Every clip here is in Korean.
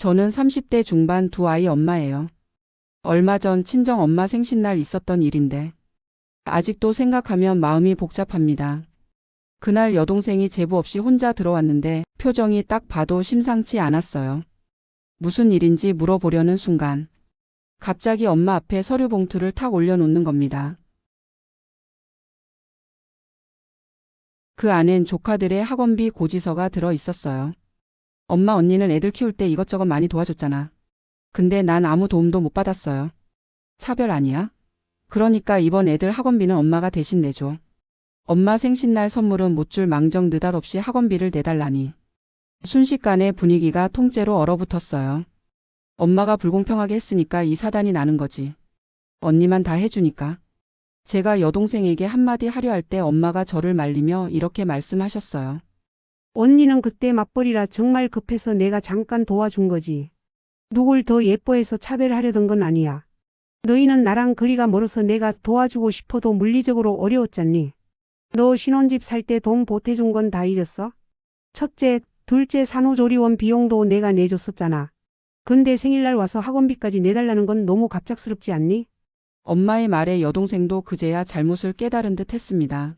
저는 30대 중반 두 아이 엄마예요. 얼마 전 친정 엄마 생신날 있었던 일인데 아직도 생각하면 마음이 복잡합니다. 그날 여동생이 제보 없이 혼자 들어왔는데 표정이 딱 봐도 심상치 않았어요. 무슨 일인지 물어보려는 순간 갑자기 엄마 앞에 서류 봉투를 탁 올려놓는 겁니다. 그 안엔 조카들의 학원비 고지서가 들어 있었어요. 엄마 언니는 애들 키울 때 이것저것 많이 도와줬잖아. 근데 난 아무 도움도 못 받았어요. 차별 아니야? 그러니까 이번 애들 학원비는 엄마가 대신 내줘. 엄마 생신날 선물은 못 줄 망정 느닷없이 학원비를 내달라니. 순식간에 분위기가 통째로 얼어붙었어요. 엄마가 불공평하게 했으니까 이 사단이 나는 거지. 언니만 다 해주니까. 제가 여동생에게 한마디 하려 할 때 엄마가 저를 말리며 이렇게 말씀하셨어요. 언니는 그때 맞벌이라 정말 급해서 내가 잠깐 도와준 거지. 누굴 더 예뻐해서 차별하려던 건 아니야. 너희는 나랑 거리가 멀어서 내가 도와주고 싶어도 물리적으로 어려웠잖니. 너 신혼집 살 때 돈 보태준 건 다 잊었어? 첫째, 둘째 산후조리원 비용도 내가 내줬었잖아. 근데 생일날 와서 학원비까지 내달라는 건 너무 갑작스럽지 않니? 엄마의 말에 여동생도 그제야 잘못을 깨달은 듯 했습니다.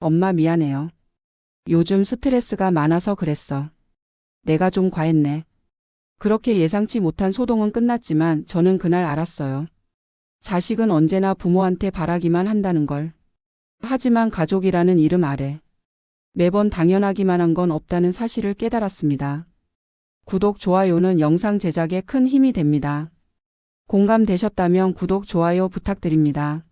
엄마 미안해요. 요즘 스트레스가 많아서 그랬어. 내가 좀 과했네. 그렇게 예상치 못한 소동은 끝났지만 저는 그날 알았어요. 자식은 언제나 부모한테 바라기만 한다는 걸. 하지만 가족이라는 이름 아래 매번 당연하기만 한 건 없다는 사실을 깨달았습니다. 구독, 좋아요는 영상 제작에 큰 힘이 됩니다. 공감되셨다면 구독, 좋아요 부탁드립니다.